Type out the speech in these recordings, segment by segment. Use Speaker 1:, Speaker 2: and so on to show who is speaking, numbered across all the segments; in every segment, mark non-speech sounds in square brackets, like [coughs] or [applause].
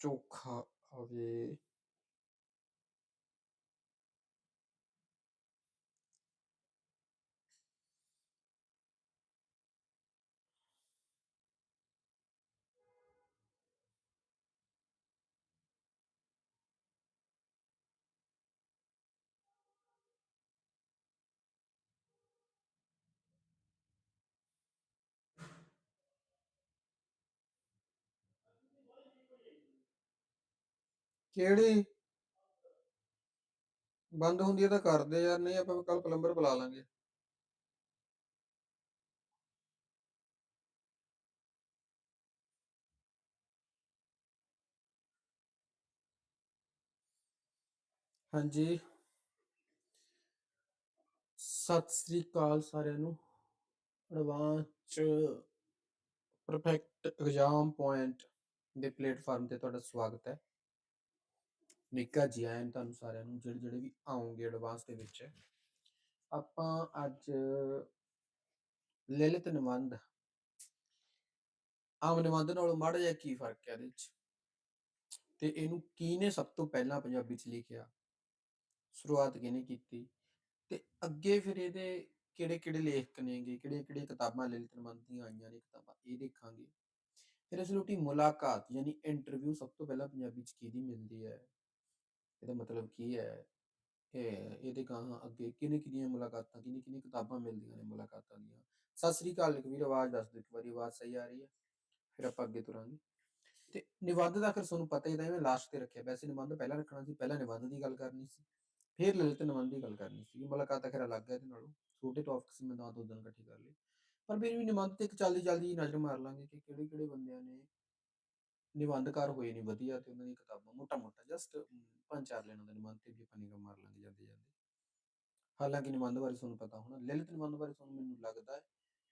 Speaker 1: ਚੋਖਾ ਆਵੇ ਕਿਹੜੀ? ਬੰਦ ਹੁੰਦੀ ਹੈ ਤਾਂ ਕਰਦੇ ਯਾਰ ਨਹੀਂ ਆਪਾਂ ਕੱਲ ਪਲੰਬਰ ਬੁਲਾ ਲਾਂਗੇ। ਹਾਂਜੀ। ਸਤਿ ਸ੍ਰੀ ਅਕਾਲ ਸਾਰਿਆਂ ਨੂੰ। ਐਡਵਾਂਸ ਪਰਫੈਕਟ ਐਗਜ਼ਾਮ ਪੁਆਇੰਟ ਦੇ ਪਲੇਟਫਾਰਮ ਤੇ ਤੁਹਾਡਾ ਸਵਾਗਤ ਹੈ। ਨਿੱਕਾ ਜੀ ਆਇਆਂ ਤੁਹਾਨੂੰ ਸਾਰਿਆਂ ਨੂੰ, ਜਿਹੜੇ ਜਿਹੜੇ ਵੀ ਆਉਂਗੇ ਐਡਵਾਂਸ ਦੇ ਵਿੱਚ। ਆਪਾਂ ਅੱਜ ਲਲਿਤ ਨਿਬੰਧ। ਆਮ ਨਿਬੰਧ ਨਾਲੋਂ ਮਾੜਾ ਜਿਹਾ ਕੀ ਫ਼ਰਕ ਹੈ ਇਹਦੇ ਵਿੱਚ? ਤੇ ਇਹਨੂੰ ਕਿਹਨੇ ਸਭ ਤੋਂ ਪਹਿਲਾਂ ਪੰਜਾਬੀ ਚ ਲਿਖਿਆ? ਸ਼ੁਰੂਆਤ ਕਿਹਨੇ ਕੀਤੀ? ਤੇ ਅੱਗੇ ਫਿਰ ਇਹਦੇ ਕਿਹੜੇ ਕਿਹੜੇ ਲੇਖਕ ਨੇਗੇ? ਕਿਹੜੇ ਕਿਹੜੇ ਕਿਤਾਬਾਂ ਲਲਿਤ ਨਿਬੰਧ ਦੀਆਂ ਆਈਆਂ ਨੇ ਕਿਤਾਬਾਂ? ਇਹ ਦੇਖਾਂਗੇ। ਫਿਰ ਇਸ ਮੁਲਾਕਾਤ, ਯਾਨੀ ਇੰਟਰਵਿਊ ਸਭ ਤੋਂ ਪਹਿਲਾਂ ਪੰਜਾਬੀ ਚ ਕਿਹਦੀ ਮਿਲਦੀ ਹੈ? ਇਹਦਾ ਮਤਲਬ ਕੀ ਹੈ? ਇਹ ਇਹਦੇ ਗਾਹਾਂ ਅੱਗੇ ਕਿਹਨੇ ਕਿਹਦੀਆਂ ਮੁਲਾਕਾਤਾਂ, ਕਿਹਨੇ ਕਿਹਨੇ ਕਿਤਾਬਾਂ ਮਿਲਦੀਆਂ ਨੇ ਮੁਲਾਕਾਤਾਂ ਦੀਆਂ? ਸਤਿ ਸ੍ਰੀ ਅਕਾਲ ਲਖਵੀਰ, ਆਵਾਜ਼ ਦੱਸ ਦਿਓ ਇੱਕ ਵਾਰੀ, ਆਵਾਜ਼ ਸਹੀ ਆ ਰਹੀ ਹੈ? ਫਿਰ ਆਪਾਂ ਅੱਗੇ ਤੁਰਾਂਗੇ। ਤੇ ਨਿਬੰਧ ਦਾ ਫਿਰ ਤੁਹਾਨੂੰ ਪਤਾ ਹੀ ਤਾਂ ਮੈਂ ਲਾਸਟ ਤੇ ਰੱਖਿਆ। ਵੈਸੇ ਨਿਬੰਧ ਪਹਿਲਾਂ ਰੱਖਣਾ ਸੀ, ਪਹਿਲਾਂ ਨਿਬੰਧ ਦੀ ਗੱਲ ਕਰਨੀ ਸੀ। ਫਿਰ ਲਲਿਤ ਨਿਬੰਧ ਦੀ ਗੱਲ ਕਰਨੀ ਸੀ ਮੁਲਾਕਾਤ ਤਾਂ ਖੈਰ ਅਲੱਗ ਹੈ ਇਹਦੇ ਨਾਲੋਂ। ਛੋਟੇ ਟੌਪਿਕ ਸੀ, ਮੈਂ ਤਾਂ ਦੋ ਦਿਨ ਇਕੱਠੇ ਕਰ ਲਏ। ਪਰ ਫਿਰ ਵੀ ਨਿਬੰਧ ਤੇ ਇੱਕ ਜਲਦੀ ਜਲਦੀ ਨਜ਼ਰ ਮਾਰ ਲਾਂਗੇ ਕਿ ਕਿਹੜੇ ਕਿਹੜੇ ਬੰਦਿਆਂ ਨੇ ਨਿਬੰਧਕਾਰ ਹੋਏ ਨੇ ਵਧੀਆ ਤੇ ਉਹਨਾਂ ਦੀਆਂ ਕਿਤਾਬਾਂ ਮੋਟਾ ਮੋਟਾ ਜਸਟ ਪੰਜ ਚਾਰ ਲੈਣਾ ਦਾ ਨਿਬੰਧ ਤੇ ਵੀ ਆਪਾਂ ਨਿਗਾਹ ਮਾਰ ਲਾਂਗੇ ਜਾਂਦੇ ਜਾਂਦੇ ਹਾਲਾਂਕਿ ਨਿਬੰਧ ਬਾਰੇ ਤੁਹਾਨੂੰ ਪਤਾ ਹੋਣਾ, ਲਲਿਤ ਨਿਬੰਧ ਬਾਰੇ ਤੁਹਾਨੂੰ ਮੈਨੂੰ ਲੱਗਦਾ ਹੈ,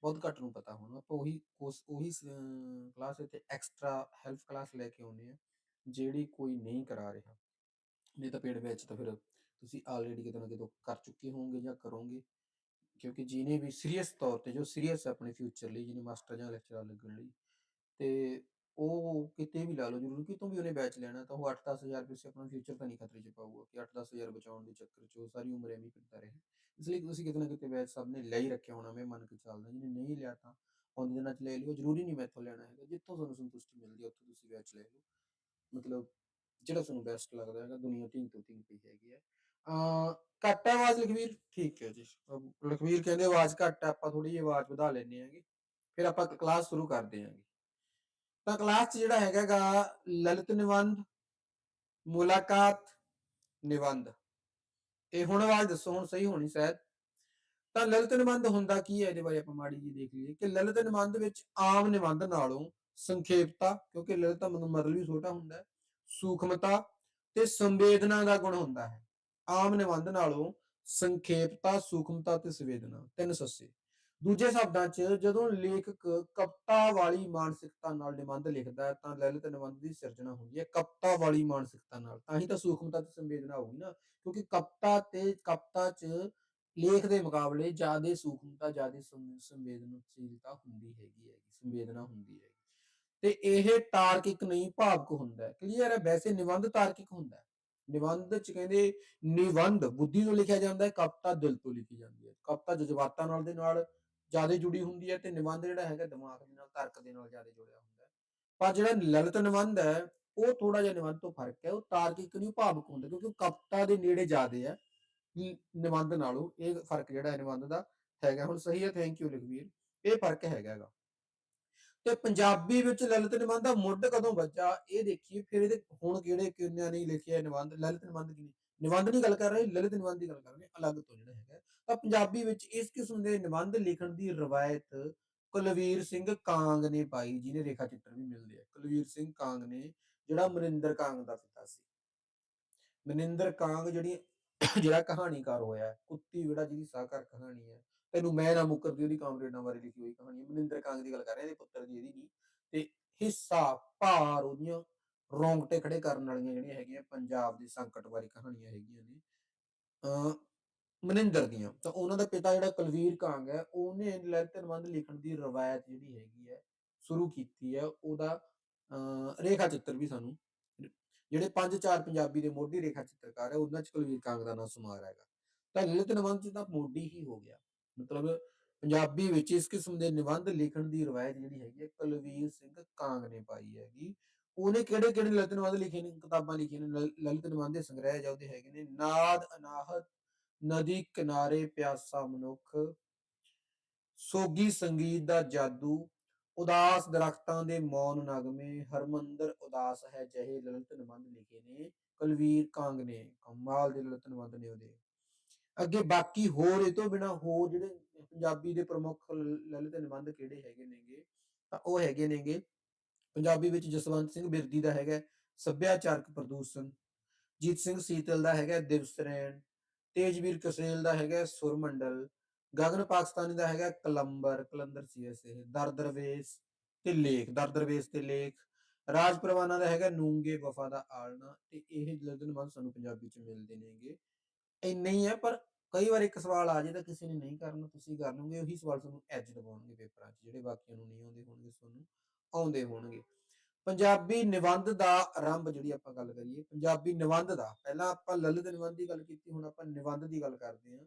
Speaker 1: ਬਹੁਤ ਘੱਟ ਨੂੰ ਪਤਾ ਹੋਣਾ। ਆਪਾਂ ਉਹੀ ਕੋਰਸ ਉਹੀ ਕਲਾਸ ਤੇ ਐਕਸਟਰਾ ਹੈਲਪ ਕਲਾਸ ਲੈ ਕੇ ਆਉਨੇ ਆ ਜਿਹੜੀ ਕੋਈ ਨਹੀਂ ਕਰਾ ਰਿਹਾ। ਨਹੀਂ ਤਾਂ ਪੇਡ ਵਿੱਚ ਤਾਂ ਫਿਰ ਤੁਸੀਂ ਆਲਰੇਡੀ ਕਿਤੇ ਨਾ ਕਿਤੇ ਕਰ ਚੁੱਕੇ ਹੋਵੋਗੇ ਜਾਂ ਕਰੋਗੇ। ਕਿਉਂਕਿ ਜਿਹਨੇ ਵੀ ਸੀਰੀਅਸ ਤੌਰ ਤੇ ਜੋ ਸੀਰੀਅਸ ਆਪਣੇ ਫਿਊਚਰ ਲਈ, ਜਿਹਨੇ ਮਾਸਟਰ ਜਾਂ ਲੈਕਚਰਰ ਲੱਗਣ ਲਈ, ਤੇ ਉਹ ਕਿਤੇ ਵੀ ਲਾ ਲਓ ਜ਼ਰੂਰ, ਕਿਤੋਂ ਵੀ ਉਹਨੇ ਬੈਚ ਲੈਣਾ ਤਾਂ ਉਹ 8-10000 ਰੁਪਏ ਸੇ ਆਪਣਾ ਫਿਊਚਰ ਤਾਂ ਨਹੀਂ ਖਤਰੇ 'ਚ ਪਾਊਗਾ ਕਿ 8-10000 ਬਚਾਉਣ ਦੇ ਚੱਕਰ 'ਚ ਉਹ ਸਾਰੀ ਉਮਰ ਐਵੇਂ ਹੀ ਰਹੇ। ਇਸ ਲਈ ਤੁਸੀਂ ਕਿਤੇ ਨਾ ਕਿਤੇ ਬੈਚ ਸਭ ਨੇ ਲੈ ਹੀ ਰੱਖਿਆ ਹੋਣਾ ਮੈਂ ਮੰਨ ਕੇ ਚੱਲਦਾ, ਜਿਹਨੇ ਨਹੀਂ ਲਿਆ ਤਾਂ ਆਉਂਦੇ ਦਿਨਾਂ 'ਚ ਲੈ ਲਿਓ, ਜ਼ਰੂਰੀ ਨਹੀਂ ਮੈਥੋਂ ਲੈਣਾ ਹੈਗਾ, ਜਿੱਥੋਂ ਤੁਹਾਨੂੰ ਸੰਤੁਸ਼ਟੀ ਮਿਲਦੀ ਹੈ ਉੱਥੋਂ ਤੁਸੀਂ ਬੈਚ ਲੈ ਲਓ। ਮਤਲਬ ਜਿਹੜਾ ਤੁਹਾਨੂੰ ਬੈਸਟ ਲੱਗਦਾ ਹੈਗਾ, ਦੁਨੀਆ ਢੀਂਗ ਤੋਂ ਢੀਂਗ ਪਈ ਹੈਗੀ ਹੈ। ਅ ਘੱਟ ਹੈ ਆਵਾਜ਼ ਲਖਵੀਰ? ਠੀਕ ਹੈ ਜੀ। ਅਹ ਲਖਵੀਰ ਕਹਿੰਦੇ ਆਵਾਜ਼ ਘੱਟ ਹੈ, ਆਪਾਂ ਥੋੜੀ ਜਿਹੀ ਆਵਾਜ਼ ਵਧਾ ਲੈਣੇ ਹੈਗੇ, ਫਿਰ ਆਪਾਂ ਕਲਾਸ ਸ਼ੁਰੂ ਕਰਦੇ ਹਾਂਗੇ। ਤਾਂ ਕਲਾਸ 'ਚ ਜਿਹੜਾ ਹੈਗਾਗਾ ਲਲਿਤ ਨਿਬੰਧ ਮੁਲਾਕਾਤ ਨਿਬੰਧ ਇਹ ਹੁਣ ਆਵਾਜ਼ ਦੱਸੋ, ਹੁਣ ਸਹੀ ਹੋਣੀ ਸ਼ਾਇਦ। ਤਾਂ ਲਲਿਤ ਨਿਬੰਧ ਹੁੰਦਾ ਕੀ ਹੈ? ਇਹਦੇ ਬਾਰੇ ਆਪਾਂ ਮਾੜੀ ਜੀ ਦੇਖ ਲਈਏ ਕਿ ਲਲਿਤ ਨਿਬੰਧ ਵਿੱਚ ਆਮ ਨਿਬੰਧ ਨਾਲੋਂ ਸੰਖੇਪਤਾ, ਕਿਉਂਕਿ ਲਲਿਤ ਦਾ ਮਤਲਬ ਵੀ ਛੋਟਾ ਹੁੰਦਾ ਹੈ, ਸੂਖਮਤਾ ਤੇ ਸੰਵੇਦਨਾ ਦਾ ਗੁਣ ਹੁੰਦਾ ਹੈ। ਆਮ ਨਿਬੰਧ ਨਾਲੋਂ ਸੰਖੇਪਤਾ, ਸੂਖਮਤਾ ਤੇ ਸੰਵੇਦਨਾ, ਤਿੰਨ ਸੱਸੇ। ਦੂਜੇ ਸ਼ਬਦਾਂ 'ਚ ਜਦੋਂ ਲੇਖਕ ਕਵਿਤਾ ਵਾਲੀ ਮਾਨਸਿਕਤਾ ਨਾਲ ਨਿਬੰਧ ਲਿਖਦਾ ਹੈ ਤਾਂ ਲਲਿਤ ਨਿਬੰਧ ਦੀ ਸਿਰਜਣਾ ਹੁੰਦੀ ਹੈ ਕਵਿਤਾ ਵਾਲੀ ਮਾਨਸਿਕਤਾ ਨਾਲ। ਤਾਂ ਹੀ ਤਾਂ ਸੂਖਮਤਾ ਤੇ ਸੰਵੇਦਨਾ ਹੋਊਗੀ ਨਾ, ਕਿਉਂਕਿ ਕਵਿਤਾ ਤੇ ਕਵਿਤਾ 'ਚ ਲੇਖ ਦੇ ਮੁਕਾਬਲੇ ਜ਼ਿਆਦਾ ਸੂਖਮਤਾ, ਜ਼ਿਆਦਾ ਸੰਵੇਦਨਸ਼ੀਲਤਾ ਹੁੰਦੀ ਹੈਗੀ ਹੈਗੀ ਸੰਵੇਦਨਾ ਹੁੰਦੀ ਹੈ ਤੇ ਇਹ ਤਾਰਕਿਕ ਨਹੀਂ, ਭਾਵਕ ਹੁੰਦਾ ਹੈ। ਕਲੀਅਰ ਹੈ? ਵੈਸੇ ਨਿਬੰਧ ਤਾਰਕਿਕ ਹੁੰਦਾ ਹੈ। ਨਿਬੰਧ ਚ ਕਹਿੰਦੇ ਨਿਬੰਧ ਬੁੱਧੀ ਤੋਂ ਲਿਖਿਆ ਜਾਂਦਾ ਹੈ, ਕਵਿਤਾ ਦਿਲ ਤੋਂ ਲਿਖੀ ਜਾਂਦੀ ਹੈ। ਕਵਿਤਾ ਜਜ਼ਬਾਤਾਂ ਨਾਲ ਦੇ ਨਾਲ ਜ਼ਿਆਦਾ ਜੁੜੀ ਹੁੰਦੀ ਹੈ ਤੇ ਨਿਬੰਧ ਜਿਹੜਾ ਹੈਗਾ ਦਿਮਾਗ ਦੇ ਨਾਲ, ਤਰਕ ਦੇ ਨਾਲ ਜ਼ਿਆਦਾ ਜੁੜਿਆ ਹੁੰਦਾ ਹੈ। ਪਰ ਜਿਹੜਾ ਲਲਿਤ ਨਿਬੰਧ ਹੈ, ਉਹ ਥੋੜਾ ਜਿਹਾ ਨਿਬੰਧ ਤੋਂ ਫ਼ਰਕ ਹੈ, ਉਹ ਤਾਰਕਿਕ ਨਹੀਂ ਭਾਵਕ ਹੁੰਦਾ ਕਿਉਂਕਿ ਕਵਿਤਾ ਦੇ ਨੇੜੇ ਜ਼ਿਆਦੇ ਹੈ ਨਿਬੰਧ ਨਾਲੋਂ, ਇਹ ਫ਼ਰਕ ਜਿਹੜਾ ਹੈ ਨਿਬੰਧ ਦਾ ਹੈਗਾ। ਹੁਣ ਸਹੀ ਹੈ ਥੈਂਕ ਯੂ ਲਖਵੀਰ, ਇਹ ਫ਼ਰਕ ਹੈਗਾਗਾ ਤੇ ਪੰਜਾਬੀ ਵਿੱਚ ਲਲਿਤ ਨਿਬੰਧ ਦਾ ਮੁੱਢ ਕਦੋਂ ਵੱਜਾ, ਇਹ ਦੇਖੀਏ, ਫਿਰ ਇਹਦੇ ਹੁਣ ਕਿਹੜੇ ਕਿੰਨਿਆਂ ਨੇ ਲਿਖਿਆ ਨਿਬੰਧ, ਲਲਿਤ ਨਿਬੰਧ ਕੀ ਨਿਬੰਧ ਦੀ ਗੱਲ ਕਰ ਰਹੇ, ਲਲਿਤ ਨਿਬੰਧ ਦੀ ਗੱਲ ਕਰ ਰਹੇ, ਅਲੱਗ ਤੋਂ ਜਿਹੜਾ ਹੈਗਾ ਤਾਂ ਪੰਜਾਬੀ ਵਿੱਚ ਇਸ ਕਿਸਮ ਦੇ ਨਿਬੰਧ ਲਿਖਣ ਦੀ ਰਵਾਇਤ ਕੁਲਵੀਰ ਸਿੰਘ ਕਾਂਗ ਨੇ ਪਾਈ, ਜਿਹਨੇ ਰੇਖਾ ਚਿੱਤਰ ਵੀ ਮਿਲਦੇ ਆ। ਕੁਲਵੀਰ ਸਿੰਘ ਕਾਂਗ ਨੇ ਜਿਹੜਾ ਮਨਿੰਦਰ ਕਾਂਗ ਦਾ ਪਿਤਾ ਸੀ। ਮਨਿੰਦਰ ਕਾਂਗ ਜਿਹੜੀ [coughs] ਜਿਹੜਾ ਕਹਾਣੀਕਾਰ ਹੋਇਆ ਕੁੱਤੀ ਜਿਹੜਾ ਜਿਹਦੀ ਸਾਕਾਰ ਕਹਾਣੀ ਹੈ, ਤੈਨੂੰ ਮੈਂ ਨਾ ਮੁਕਰਦੀ, ਉਹਦੀ ਕਾਮਰੇਡਾਂ ਬਾਰੇ ਲਿਖੀ ਹੋਈ ਕਹਾਣੀ ਹੈ। ਮਨਿੰਦਰ ਕਾਂਗ ਦੀ ਗੱਲ ਕਰ ਰਹੇ ਇਹਦੇ ਪੁੱਤਰ ਦੀ ਇਹਦੀ ਨਹੀਂ ਤੇ ਹਿੱਸਾ, ਭਾਰ ਉਹਦੀਆਂ ਰੌਂਗਟੇ ਖੜੇ ਕਰਨ ਵਾਲੀਆਂ ਜਿਹੜੀਆਂ ਹੈਗੀਆਂ, ਪੰਜਾਬ ਦੇ ਸੰਕਟ ਬਾਰੇ ਕਹਾਣੀਆਂ ਹੈਗੀਆਂ ਨੇ ਅ ਮਨਿੰਦਰ ਦੀਆਂ। ਤਾਂ ਉਹਨਾਂ ਦਾ ਪਿਤਾ ਜਿਹੜਾ ਕੁਲਵੀਰ ਕਾਂਗ ਹੈ, ਉਹਨੇ ਲਲਿਤ ਲਿਖਣ ਦੀ ਰਵਾਇਤ ਜਿਹੜੀ ਹੈਗੀ ਹੈ, ਸ਼ੁਰੂ ਕੀਤੀ ਹੈ, ਉਹਦਾ ਰੇਖਾ ਚਿੱਤਰ ਵੀ ਸਾਨੂੰ। ਜਿਹੜੇ ਪੰਜ ਚਾਰ ਪੰਜਾਬੀ ਦੇ ਮੋਢੀ ਰੇਖਾ ਚਿੱਤਰਕਾਰ ਹੈ, ਉਹਨਾਂ ਚ ਕੁਲਵੀਰ ਕਾਂਗ ਦਾ ਨਾਮ ਸੁਮਾਰ ਹੈਗਾ। ਤਾਂ ਲਲਿਤ ਨਿਬੰਧ ਚ ਤਾਂ ਮੋਢੀ ਹੀ ਹੋ ਗਿਆ। ਮਤਲਬ ਪੰਜਾਬੀ ਵਿੱਚ ਇਸ ਕਿਸਮ ਦੇ ਨਿਬੰਧ ਲਿਖਣ ਦੀ ਰਵਾਇਤ ਜਿਹੜੀ ਹੈਗੀ ਹੈ, ਕੁਲਵੀਰ ਸਿੰਘ ਕਾਂਗ ਨੇ ਪਾਈ ਹੈਗੀ। ਉਹਨੇ ਕਿਹੜੇ ਕਿਹੜੇ ਲਲਿਤ ਨਿਬੰਧ ਲਿਖੇ ਨੇ? ਕਿਤਾਬਾਂ ਲਿਖੀਆਂ ਨੇ ਲਲਿਤ ਨਿਬੰਧ ਦੇ ਸੰਗ੍ਰਹਿ ਜਾਂ ਉਹਦੇ ਹੈਗੇ ਨੇ, ਨਾਦ, ਅਨਾਹਤ, ਨਦੀ, ਕਿਨਾਰੇ, ਪਿਆਸਾ, ਮਨੁੱਖ, ਸੋਗੀ ਸੰਗੀਤ ਦਾ ਜਾਦੂ, ਉਦਾਸ ਦਰਖਤਾਂ ਦੇ ਮੌਨ ਨਗਮੇ, ਹਰਮੰਦਰ ਉਦਾਸ ਹੈ ਜਿਹੇ ਲਲਿਤ ਨਿਬੰਧ ਲਿਖੇ ਨੇ, ਕੁਲਵੀਰ ਕਾਂਗ ਨੇ, ਕਮਾਲ ਦੇ ਲਲਿਤ ਨਿਬੰਧ ਨੇ ਉਹਦੇ। ਅੱਗੇ ਬਾਕੀ ਹੋਰ ਇਹ ਤੋਂ ਬਿਨਾ ਹੋਰ ਜਿਹੜੇ ਪੰਜਾਬੀ ਦੇ ਪ੍ਰਮੁੱਖ ਲਲਿਤ ਨਿਬੰਧ ਕਿਹੜੇ ਹੈਗੇ ਨੇਗੇ? ਤਾਂ ਉਹ ਹੈਗੇ ਨੇਗੇ ਪੰਜਾਬੀ ਵਿੱਚ ਜਸਵੰਤ ਸਿੰਘ ਬਿਰਦੀ ਦਾ ਹੈਗਾ ਸੱਭਿਆਚਾਰਕ ਪ੍ਰਦੂਸ਼ਣ, ਜੀਤ ਸਿੰਘ ਸੀਤਲ ਦਾ ਹੈਗਾ ਦਿਵਸਰੈਣ ਤੇਜਵੀਰ ਕਸੇਲ ਦਾ ਹੈਗਾ ਸੁਰਮੰਡਲ, ਗਗਨ ਪਾਕਿਸਤਾਨੀ ਦਾ ਹੈਗਾ ਕਲੰਬਰ, ਕਲੰਦਰ ਸੀ ਦਰਦਰਵੇਸ ਤੇ ਲੇਖ ਦਰਦਰਵੇਸ ਤੇ ਲੇਖ, ਰਾਜ ਪ੍ਰਵਾਨਾ ਦਾ ਹੈਗਾ ਨੂੰਗੇ ਵਫਾ ਦਾ ਆਲਣਾ ਤੇ ਇਹ ਲਲਿਤ ਸਾਨੂੰ ਪੰਜਾਬੀ ਚ ਮਿਲਦੇ ਨੇਗੇ। ਇੰਨੇ ਹੀ ਹੈ ਪਰ ਕਈ ਵਾਰ ਇੱਕ ਸਵਾਲ ਆ ਜੇ ਤਾਂ ਕਿਸੇ ਨੇ ਨਹੀਂ ਕਰਨਾ, ਤੁਸੀਂ ਕਰ ਲਓਗੇ, ਉਹੀ ਸਵਾਲ ਤੁਹਾਨੂੰ ਐਜ ਦਵਾਉਣਗੇ ਪੇਪਰਾਂ 'ਚ, ਜਿਹੜੇ ਬਾਕੀਆਂ ਨੂੰ ਨਹੀਂ ਆਉਂਦੇ ਹੋਣਗੇ ਤੁਹਾਨੂੰ। ਆਉਂਦੇ ਹੋਣਗੇ। ਪੰਜਾਬੀ ਨਿਬੰਧ ਦਾ ਆਰੰਭ ਜਿਹੜੀ ਆਪਾਂ ਗੱਲ ਕਰੀਏ, ਪੰਜਾਬੀ ਨਿਬੰਧ ਦਾ, ਪਹਿਲਾਂ ਆਪਾਂ ਲਲਿਤ ਨਿਬੰਧ ਦੀ ਗੱਲ ਕੀਤੀ, ਹੁਣ ਆਪਾਂ ਨਿਬੰਧ ਦੀ ਗੱਲ ਕਰਦੇ ਹਾਂ।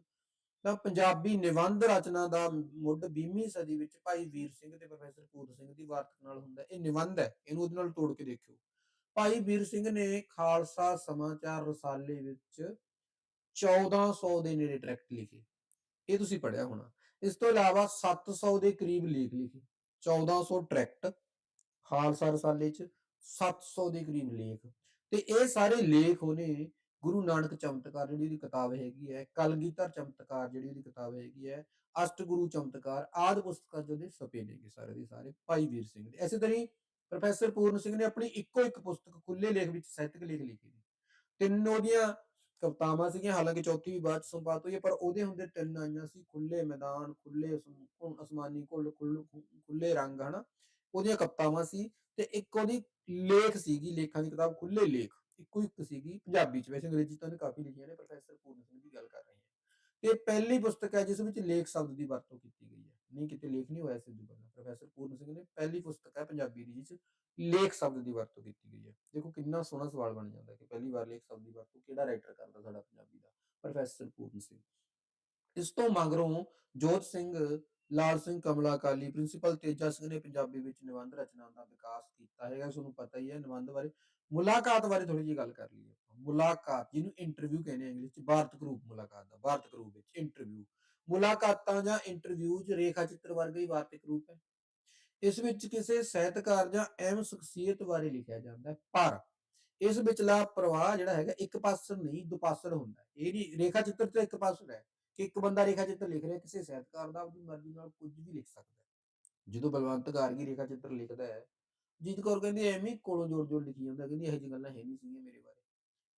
Speaker 1: ਤਾਂ ਪੰਜਾਬੀ ਨਿਬੰਧ ਰਚਨਾ ਦਾ ਮੁੱਢ 20ਵੀਂ ਸਦੀ ਵਿੱਚ ਭਾਈ ਵੀਰ ਸਿੰਘ ਤੇ ਪ੍ਰੋਫੈਸਰ ਪੂਰਨ ਸਿੰਘ ਦੀ ਵਾਰਤਕ ਨਾਲ ਹੁੰਦਾ। ਇਹ ਨਿਬੰਧ ਹੈ, ਇਹਨੂੰ ਉਹਦੇ ਨਾਲ ਤੋੜ ਕੇ ਦੇਖਿਓ। ਭਾਈ ਵੀਰ ਸਿੰਘ ਨੇ ਖਾਲਸਾ ਸਮਾਚਾਰ ਰਸਾਲੇ ਵਿੱਚ 1400 ਦੇ ਨੇੜੇ ਟਰੈਕਟ ਲਿਖੇ। ਇਹ ਤੁਸੀਂ ਪੜਿਆ ਹੋਣਾ। ਇਸ ਤੋਂ ਇਲਾਵਾ 700 ਦੇ ਕਰੀਬ ਲੇਖ ਲਿਖੇ। 1400 ਟਰੈਕਟ ਖਾਲਸਾ ਰਸਾਲੇ ਚ 700 ਦੇ ਕਰੀਬ ਲੇਖ। ਤੇ ਇਹ ਸਾਰੇ ਲੇਖ ਉਹਨੇ ਗੁਰੂ ਨਾਨਕ ਚਮਤਕਾਰ ਜਿਹੜੀ ਉਹਦੀ ਕਿਤਾਬ ਹੈਗੀ ਹੈ ਕਲਗੀਧਰ ਚਮਤਕਾਰ ਜਿਹੜੀ ਉਹਦੀ ਕਿਤਾਬ ਹੈਗੀ ਹੈ ਅਸ਼ਟਗੁਰੂ ਚਮਤਕਾਰ ਆਦਿ ਪੁਸਤਕਾਂ ਜਿਹਦੇ ਛਪੇ ਨੇਗੇ ਸਾਰੇ ਦੇ ਸਾਰੇ ਭਾਈ ਵੀਰ ਸਿੰਘ ਦੇ। ਐਸੇ ਤਰ੍ਹਾਂ ਪ੍ਰੋਫੈਸਰ ਪੂਰਨ ਸਿੰਘ ਨੇ ਆਪਣੀ ਇੱਕੋ ਇੱਕ ਪੁਸਤਕ ਖੁੱਲੇ ਲੇਖ ਵਿੱਚ ਸਾਹਿਤਕ ਲੇਖ ਲਿਖੀ ਨੇ। ਤਿੰਨ ਉਹਦੀਆਂ ਕਵਿਤਾਵਾਂ ਸੀਗੀਆਂ ਹਾਲਾਂਕਿ ਚੌਥੀ ਵੀ ਬਾਅਦ ਚ ਸੰਪਾਦਿਤ ਹੋਈ ਹੈ, ਪਰ ਉਹਦੇ ਹੁੰਦੇ ਤਿੰਨ ਆਈਆਂ ਸੀ ਖੁੱਲੇ ਮੈਦਾਨ ਖੁੱਲੇ ਅਸਮਾਨੀ ਕੁੱਲ ਖੁੱਲ- ਖੁੱਲੇ ਰੰਗ ਹਨਾ? ਉਹਦੀਆਂ ਕਵਿਤਾਵਾਂ ਸੀ ਤੇ ਇੱਕ ਉਹਦੀ ਲੇਖ ਸੀਗੀ, ਲੇਖਾਂ ਦੀ ਕਿਤਾਬ ਖੁੱਲੇ ਲੇਖ, ਇੱਕੋ ਇੱਕ ਸੀਗੀ ਪੰਜਾਬੀ ਚ। ਵੈਸੇ ਅੰਗਰੇਜ਼ੀ ਤਾਂ ਉਹਨੇ ਕਾਫੀ ਲਿਖੀਆਂ ਨੇ, ਪ੍ਰੋਫੈਸਰ ਪੂਰਨ ਸਿੰਘ ਦੀ ਗੱਲ ਕਰ ਰਹੇ ਹਾਂ। ਤੇ ਪਹਿਲੀ ਪੁਸਤਕ ਹੈ, ਜਿਸ ਵਿੱਚ ਲੇਖ ਸ਼ਬਦ ਦੀ ਵਰਤੋਂ ਕੀਤੀ ਗਈ ਹੈ। ਨਹੀਂ, ਕਿਤੇ ਲੇਖ ਨਹੀਂ ਹੋਇਆ ਸਿੱਧੂ ਪਹਿਲਾਂ ਪ੍ਰੋਫੈਸਰ ਪੂਰਨ ਸਿੰਘ ਨੇ ਪਹਿਲੀ ਪੁਸਤਕ ਹੈ ਪੰਜਾਬੀ ਦੀ, ਜਿਸ 'ਚ ਲੇਖ ਸ਼ਬਦ ਦੀ ਵਰਤੋਂ ਕੀਤੀ ਗਈ ਹੈ। ਦੇਖੋ ਕਿੰਨਾ ਸੋਹਣਾ ਸਵਾਲ ਬਣ ਜਾਂਦਾ ਕਿ ਪਹਿਲੀ ਵਾਰ ਲੇਖ ਸ਼ਬਦ ਦੀ ਵਰਤੋਂ ਕਿਹੜਾ ਰਾਈਟਰ ਕਰਦਾ ਸਾਡਾ ਪੰਜਾਬੀ ਦਾ? ਪ੍ਰੋਫੈਸਰ ਪੂਰਨ ਸਿੰਘ। ਇਸ ਤੋਂ ਮਗਰੋਂ ਜੋਤ ਸਿੰਘ ਲਾਲ ਸਿੰਘ ਕਮਲਾ ਕਾਲੀ ਪ੍ਰਿੰਸੀਪਲ ਤੇਜਾ ਸਿੰਘ ਨੇ ਪੰਜਾਬੀ ਵਿੱਚ ਨਿਬੰਧ ਰਚਨਾ ਦਾ ਵਿਕਾਸ ਕੀਤਾ ਹੈਗਾ, ਤੁਹਾਨੂੰ ਪਤਾ ਹੀ ਹੈ ਨਿਬੰਧ ਬਾਰੇ। ਮੁਲਾਕਾਤ ਬਾਰੇ ਥੋੜੀ ਜਿਹੀ ਗੱਲ ਕਰ ਲਈਏ ਮੁਲਾਕਾਤ, ਜਿਹਨੂੰ ਇੰਟਰਵਿਊ ਕਹਿੰਦੇ ਆ ਇੰਗਲਿਸ਼ ਚ ਵਾਰਤਕ ਰੂਪ ਮੁਲਾਕਾਤ ਦਾ ਵਾਰਤਕ ਰੂਪ ਵਿੱਚ ਇੰਟਰਵਿਊ ਮੁਲਾਕਾਤਾਂ ਜਾਂ ਇੰਟਰਵਿਊ ਰੇਖਾ ਚਿੱਤਰ ਵਰਗਾ ਹੀ ਵਾਰਤਕ ਰੂਪ ਹੈ। ਇਸ ਵਿੱਚ ਕਿਸੇ ਸਾਹਿਤਕਾਰ ਜਾਂ ਅਹਿਮ ਸ਼ਖਸੀਅਤ ਬਾਰੇ ਲਿਖਿਆ ਜਾਂਦਾ ਹੈ। ਪਰ ਇਸ ਵਿਚਲਾ ਪ੍ਰਵਾਹ ਜਿਹੜਾ ਹੈਗਾ, ਇੱਕ ਪਾਸਰ ਨਹੀਂ ਦੁਪਾਸਰ ਹੁੰਦਾ ਇਹ ਨਹੀਂ, ਰੇਖਾ ਚਿੱਤਰ ਤੇ ਇੱਕ ਪਾਸਰ ਹੈ। ਕਿ ਇੱਕ ਬੰਦਾ ਰੇਖਾ ਚਿੱਤਰ ਲਿਖ ਰਿਹਾ, ਕਿਸੇ ਸਾਹਿਤਕਾਰ ਦਾ ਆਪਣੀ ਮਰਜ਼ੀ ਨਾਲ ਕੁਝ ਵੀ ਲਿਖ ਸਕਦਾ ਹੈ। ਜਦੋਂ ਬਲਵੰਤ ਗਾਰਗੀ ਰੇਖਾ ਚਿੱਤਰ ਲਿਖਦਾ ਹੈ ਜੀਤ ਕੌਰ ਕਹਿੰਦੀ ਐਵੇਂ ਕੋਲੋਂ ਜੋੜ ਜੋੜ ਲਿਖੀ ਜਾਂਦਾ, ਕਹਿੰਦੀ ਇਹੋ ਜਿਹੀ ਗੱਲਾਂ ਹੈ ਨਹੀਂ ਸੀਗੀਆਂ ਮੇਰੇ ਬਾਰੇ।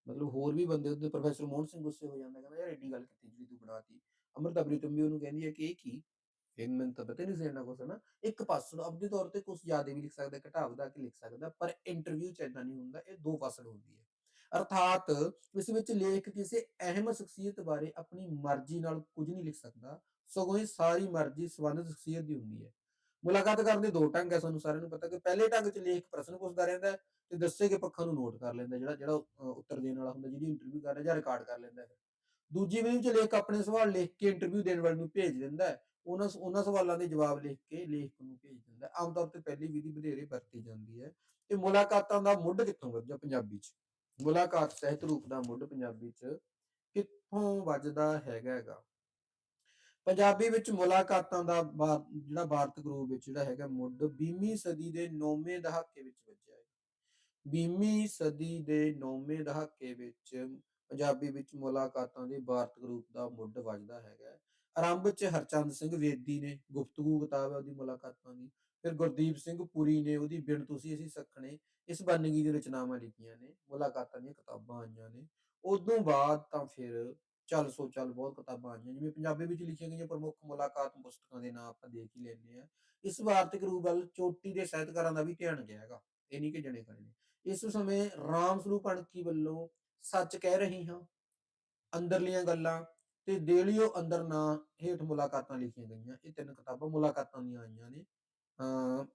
Speaker 1: ਮਤਲਬ ਹੋਰ ਵੀ ਬੰਦੇ ਉਹਦੇ ਪ੍ਰੋਫੈਸਰ ਮੋਹਨ ਸਿੰਘ ਗੁੱਸੇ ਹੋ ਜਾਂਦਾ, ਕਹਿੰਦਾ ਯਾਰ ਐਡੀ ਗੱਲ ਕੀਤੀ ਜਿਹੜੀ ਤੂੰ ਬਣਾਤੀ। ਅਮਰਤਾ ਪ੍ਰੀਤਮ ਵੀ ਉਹਨੂੰ ਕਹਿੰਦੀ ਹੈ ਕਿ ਇਹ ਕੀ? ਫਿਰ ਮੈਨੂੰ ਤਾਂ ਪਤਾ ਨਹੀਂ ਸੀ ਇੰਨਾ ਕੁਛ ਨਾ ਇੱਕ ਪਾਸੜ ਆਪਦੇ ਤੌਰ ਤੇ ਕੁਝ ਜ਼ਿਆਦਾ ਵੀ ਲਿਖ ਸਕਦਾ ਘਟਾ ਵਧਾ ਕੇ ਲਿਖ ਸਕਦਾ, ਪਰ ਇੰਟਰਵਿਊ ਚ ਏਦਾਂ ਨਹੀਂ ਹੁੰਦਾ, ਇਹ ਦੋ ਪਾਸੜ ਹੁੰਦੀ ਹੈ। ਅਰਥਾਤ ਇਸ ਵਿੱਚ ਲੇਖ ਕਿਸੇ ਅਹਿਮ ਸ਼ਖਸੀਅਤ ਬਾਰੇ ਆਪਣੀ ਮਰਜ਼ੀ ਨਾਲ ਕੁਝ ਨਹੀਂ ਲਿਖ ਸਕਦਾ, ਸਗੋਂ ਇਹ ਸਾਰੀ ਮਰਜ਼ੀ ਸੰਬੰਧਿਤ ਸ਼ਖਸੀਅਤ ਦੀ ਹੁੰਦੀ ਹੈ। ਮੁਲਾਕਾਤ ਕਰਨ ਦੇ ਦੋ ਢੰਗ ਹੈ, ਸਾਨੂੰ ਸਾਰਿਆਂ ਨੂੰ ਪਤਾ ਕਿ ਪਹਿਲੇ ਢੰਗ 'ਚ ਲੇਖ ਪ੍ਰਸ਼ਨ ਪੁੱਛਦਾ ਰਹਿੰਦਾ ਹੈ ਤੇ ਦੱਸੇ ਗਏ ਪੱਖਾਂ ਨੂੰ ਨੋਟ ਕਰ ਲੈਂਦਾ ਜਿਹੜਾ ਜਿਹੜਾ ਉੱਤਰ ਦੇਣ ਵਾਲਾ ਹੁੰਦਾ, ਜਿਹਦੀ ਇੰਟਰਵਿਊ ਕਰ ਰਿਹਾ ਜਾਂ ਰਿਕਾਰਡ ਕਰ ਲੈਂਦਾ ਹੈ। ਦੂਜੀ ਵਿਧੀ 'ਚ ਲੇਖ ਆਪਣੇ ਸਵਾਲ ਲਿਖ ਕੇ ਇੰਟਰਵਿਊ ਦੇਣ ਵਾਲੇ ਨੂੰ ਭੇਜ ਦਿੰਦਾ ਹੈ, ਉਹਨਾਂ ਉਹਨਾਂ ਸਵਾਲਾਂ ਦੇ ਜਵਾਬ ਲਿਖ ਕੇ ਲੇਖਕ ਨੂੰ ਭੇਜ ਦਿੰਦਾ ਆਮ ਤੌਰ ਤੇ ਪਹਿਲੀ ਵਿਧੀ ਵਧੇਰੇ ਵਰਤੀ ਜਾਂਦੀ ਹੈ। ਤੇ ਮੁਲਾਕਾਤਾਂ ਦਾ ਮੁੱਢ ਕਿੱਥੋਂ ਵੱਜਿਆ ਪੰਜਾਬੀ 'ਚ? ਮੁਲਾਕਾਤ ਸਾਹਿਤ ਰੂਪ ਦਾ ਮੁੱਢ ਪੰਜਾਬੀ 'ਚ ਕਿੱਥੋਂ ਵੱਜਦਾ ਹੈਗਾ ਪੰਜਾਬੀ ਵਿੱਚ ਮੁਲਾਕਾਤਾਂ ਦਾ ਜਿਹੜਾ ਵਾਰਤਕ ਰੂਪ ਵਿੱਚ ਜਿਹੜਾ ਹੈਗਾ ਮੁੱਢ 20ਵੀਂ ਸਦੀ ਦੇ 9ਵੇਂ ਦਹਾਕੇ ਵਿੱਚ ਵੱਜਿਆ ਹੈ। 20ਵੀਂ ਸਦੀ ਦੇ 9ਵੇਂ ਦਹਾਕੇ ਵਿੱਚ ਪੰਜਾਬੀ ਵਿੱਚ ਮੁਲਾਕਾਤਾਂ ਦੇ ਵਾਰਤਕ ਰੂਪ ਦਾ ਮੁੱਢ ਵੱਜਦਾ ਹੈਗਾ ਆਰੰਭ 'ਚ ਹਰਚੰਦ ਸਿੰਘ ਵੇਦੀ ਨੇ ਗੁਫ਼ਤਗੂ ਕਿਤਾਬ ਹੈ ਉਹਦੀ ਮੁਲਾਕਾਤਾਂ ਦੀ, ਫਿਰ ਗੁਰਦੀਪ ਸਿੰਘ ਪੁਰੀ ਨੇ ਉਹਦੀ ਬਿਨ ਤੁਸੀਂ ਅਸੀਂ ਸੱਖਣੇ ਇਸ ਬੰਨਗੀ ਦੀ ਰਚਨਾਵਾਂ ਲਿਖੀਆਂ ਨੇ, ਮੁਲਾਕਾਤਾਂ ਦੀਆਂ ਕਿਤਾਬਾਂ ਆਈਆਂ ਨੇ। ਉਦੋਂ ਬਾਅਦ ਤਾਂ ਫਿਰ ਚੱਲ ਸੋ ਚੱਲ ਬਹੁਤ ਕਿਤਾਬਾਂ ਆਈਆਂ, ਜਿਵੇਂ ਪੰਜਾਬੀ ਵਿੱਚ ਲਿਖੀਆਂ ਗਈਆਂ ਪ੍ਰਮੁੱਖ ਮੁਲਾਕਾਤ ਪੁਸਤਕਾਂ ਦੇ ਨਾਂ ਆਪਾਂ ਦੇਖ ਹੀ ਲੈਂਦੇ ਆ ਇਸ ਵਾਰਤਕ ਰੂਪ ਵੱਲ ਚੋਟੀ ਦੇ ਸਾਹਿਤਕਾਰਾਂ ਦਾ ਵੀ ਧਿਆਨ ਗਿਆ ਹੈਗਾ, ਇਹ ਨਹੀਂ ਕਿ ਜਣੇ ਖਣੇ ਇਸ ਸਮੇਂ ਰਾਮ ਸਰੂਪ ਅਣਖੀ ਵੱਲੋਂ ਸੱਚ ਕਹਿ ਰਹੀ ਹਾਂ, ਅੰਦਰਲੀਆਂ ਗੱਲਾਂ ਤੇ ਦੇਲੀਓ ਅੰਦਰ ਨਾ ਹੇਠ ਮੁਲਾਕਾਤਾਂ ਲਿਖੀਆਂ ਗਈਆਂ। ਇਹ ਤਿੰਨ ਕਿਤਾਬਾਂ ਮੁਲਾਕਾਤਾਂ ਦੀਆਂ ਆਈਆਂ ਨੇ।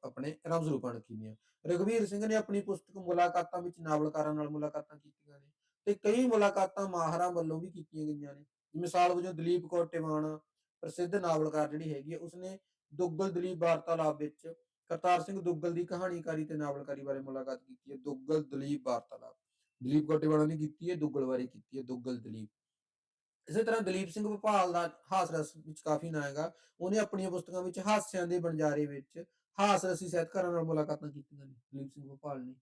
Speaker 1: ਆਪਣੇ ਰਾਮ ਸਰੂਪ ਮਾਣਕੀ ਦੀਆਂ। ਰਘਵੀਰ ਸਿੰਘ ਨੇ ਆਪਣੀ ਪੁਸਤਕ ਮੁਲਾਕਾਤਾਂ ਵਿੱਚ ਨਾਵਲਕਾਰਾਂ ਨਾਲ ਮੁਲਾਕਾਤਾਂ ਕੀਤੀਆਂ ਨੇ ਤੇ ਕਈ ਮੁਲਾਕਾਤਾਂ ਮਾਹਰਾਂ ਵੱਲੋਂ ਵੀ ਕੀਤੀਆਂ ਗਈਆਂ ਨੇ। ਮਿਸਾਲ ਵਜੋਂ ਦਲੀਪ ਕੌਰ ਟਿਵਾਣਾ ਪ੍ਰਸਿੱਧ ਨਾਵਲਕਾਰ ਜਿਹੜੀ ਹੈਗੀ ਹੈ ਉਸਨੇ ਦੁੱਗਲ ਦਲੀਪ ਵਾਰਤਾਲਾਪ ਵਿੱਚ ਕਰਤਾਰ ਸਿੰਘ ਦੁੱਗਲ ਦੀ ਕਹਾਣੀਕਾਰੀ ਤੇ ਨਾਵਲਕਾਰੀ ਬਾਰੇ ਮੁਲਾਕਾਤ ਕੀਤੀ ਹੈ। ਦੁੱਗਲ ਦਲੀਪ ਵਾਰਤਾਲਾਪ ਦਲੀਪ ਕੌਰ ਟਿਵਾਣਾ ਨੇ ਕੀਤੀ ਹੈ, ਦੁੱਗਲ ਬਾਰੇ ਕੀਤੀ ਹੈ, ਦੁੱਗਲ ਦਲੀਪ। ਇਸੇ ਤਰ੍ਹਾਂ ਦਲੀਪ ਸਿੰਘ ਭੋਪਾਲ ਦਾ ਹਾਸ ਰਸ ਵਿੱਚ ਕਾਫੀ ਨਾਂ ਹੈਗਾ। ਉਹਨੇ ਆਪਣੀਆਂ ਪੁਸਤਕਾਂ ਵਿੱਚ ਹਾਸਿਆਂ ਦੇ ਵਣਜਾਰੇ ਵਿੱਚ ਹਾਸ ਰਸੀ ਨਾਲ ਮੁਲਾਕਾਤਾਂ ਕੀਤੀਆਂ ਨੇ ਦਲੀਪ ਸਿੰਘ ਭੋਪਾਲ ਨੇ।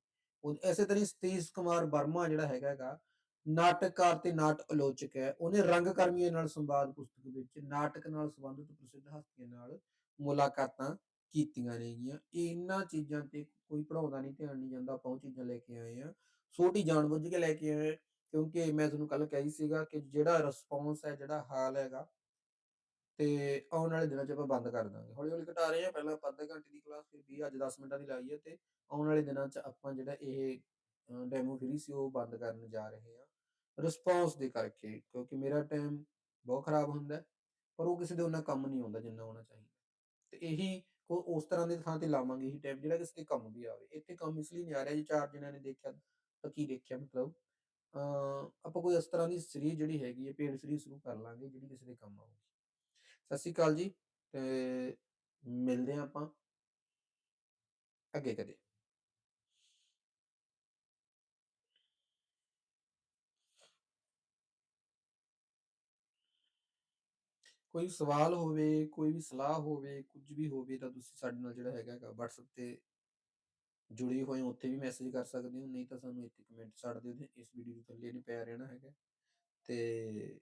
Speaker 1: ਉਹ ਇਸੇ ਤਰ੍ਹਾਂ ਸਤੀਸ਼ ਕੁਮਾਰ ਵਰਮਾ ਜਿਹੜਾ ਹੈਗਾ ਗਾ, ਨਾਟਕਕਾਰ ਤੇ ਨਾਟ ਆਲੋਚਕ ਹੈ। ਉਹਨੇ ਰੰਗ ਕਰਮੀਆਂ ਨਾਲ ਸੰਵਾਦ ਪੁਸਤਕ ਵਿੱਚ ਨਾਟਕ ਨਾਲ ਸੰਬੰਧਿਤ ਪ੍ਰਸਿੱਧ ਹਸਤੀਆਂ ਨਾਲ ਮੁਲਾਕਾਤਾਂ ਕੀਤੀਆਂ ਨੇਗੀਆਂ। ਇਹਨਾਂ ਚੀਜ਼ਾਂ ਤੇ ਕੋਈ ਪੜ੍ਹਾਉਂਦਾ ਨਹੀਂ, ਧਿਆਨ ਨਹੀਂ ਜਾਂਦਾ, ਆਪਾਂ ਉਹ ਚੀਜ਼ਾਂ ਲੈ ਕੇ ਆਏ ਹਾਂ। ਛੋਟੀ ਜਾਣਬੁੱਝ ਕੇ ਲੈ ਕੇ ਆਏ ਕਿਉਂਕਿ ਮੈਂ ਤੁਹਾਨੂੰ ਕੱਲ ਕਹੀ ਸੀਗਾ ਕਿ ਜਿਹੜਾ ਰਿਸਪੌਂਸ ਹੈ, ਜਿਹੜਾ ਹਾਲ ਹੈਗਾ ਤੇ ਆਉਣ ਵਾਲੇ ਦਿਨਾਂ 'ਚ ਆਪਾਂ ਬੰਦ ਕਰ ਦਾਂਗੇ। ਹੌਲੀ-ਹੌਲੀ ਘਟਾ ਰਹੇ ਹਾਂ, ਪਹਿਲਾਂ ਆਪਾਂ ਅੱਧੇ ਘੰਟੇ ਦੀ ਕਲਾਸ ਫਿਰ 20 ਅੱਜ 10 ਮਿੰਟਾਂ ਦੀ ਲਾਈ ਹੈ ਤੇ ਆਉਣ ਵਾਲੇ ਦਿਨਾਂ 'ਚ ਆਪਾਂ ਜਿਹੜਾ ਇਹ ਡੈਮੋ ਫ੍ਰੀ ਸੀ ਉਹ ਬੰਦ ਕਰਨ ਜਾ ਰਹੇ ਹਾਂ। ਰਿਸਪੌਂਸ ਦੇ ਕਰਕੇ ਕਿਉਂਕਿ ਮੇਰਾ ਟਾਈਮ ਬਹੁਤ ਖਰਾਬ ਹੁੰਦਾ ਪਰ ਉਹ ਕਿਸੇ ਦੇ ਓਨਾ ਕੰਮ ਨਹੀਂ ਆਉਂਦਾ ਜਿੰਨਾ ਹੋਣਾ ਚਾਹੀਦਾ। ਤੇ ਇਹੀ ਕੋ ਉਸ ਤਰ੍ਹਾਂ ਦੀ ਥਾਂ ਤੇ ਲਾਵਾਂਗੇ ਇਹੀ ਟਾਈਮ ਜਿਹੜਾ ਕਿਸੇ ਦੇ ਕੰਮ ਵੀ ਆਵੇ। ਇੱਥੇ ਕੰਮ ਇਸ ਲਈ ਨਹੀਂ ਆ ਰਿਹਾ ਜੀ ਚਾਰ ਜਣਿਆਂ ਨੇ ਦੇਖਿਆ ਤਾਂ ਕੀ ਦੇਖਿਆ ਮਤਲਬ ਆਪਾਂ ਕੋਈ ਇਸ ਤਰ੍ਹਾਂ ਦੀ ਸੀਰੀਜ਼ ਜਿਹੜੀ ਹੈਗੀ ਹੈ ਪੇਡ ਸੀਰੀਜ਼ ਸ਼ੁਰੂ ਕਰ ਲਾਂਗੇ ਜਿਹੜੀ ਕਿਸੇ ਦੇ ਕੰਮ ਆਊਗੀ। ਸਤਿ ਸ਼੍ਰੀ ਅਕਾਲ ਜੀ ਤੇ ਮਿਲਦੇ ਹਾਂ ਆਪਾਂ ਅੱਗੇ ਕਦੇ। ਕੋਈ ਸਵਾਲ ਹੋਵੇ, ਕੋਈ ਵੀ ਸਲਾਹ ਹੋਵੇ, ਕੁਝ ਵੀ ਹੋਵੇ ਤਾਂ ਤੁਸੀਂ ਸਾਡੇ ਨਾਲ ਜਿਹੜਾ ਹੈਗਾ ਗਾ WhatsApp ਤੇ ਜੁੜੇ ਹੋਏ ਉੱਥੇ ਵੀ ਮੈਸੇਜ ਕਰ ਸਕਦੇ ਹੋ, ਨਹੀਂ ਤਾਂ ਸਾਨੂੰ ਇੱਥੇ ਕਮੈਂਟ ਛੱਡ ਦਿਓ ਇਸ ਵੀਡੀਓ ਦੇ ਥੱਲੇ ਨਹੀਂ ਪਿਆ ਰਹਿਣਾ ਹੈਗਾ। ਤੇ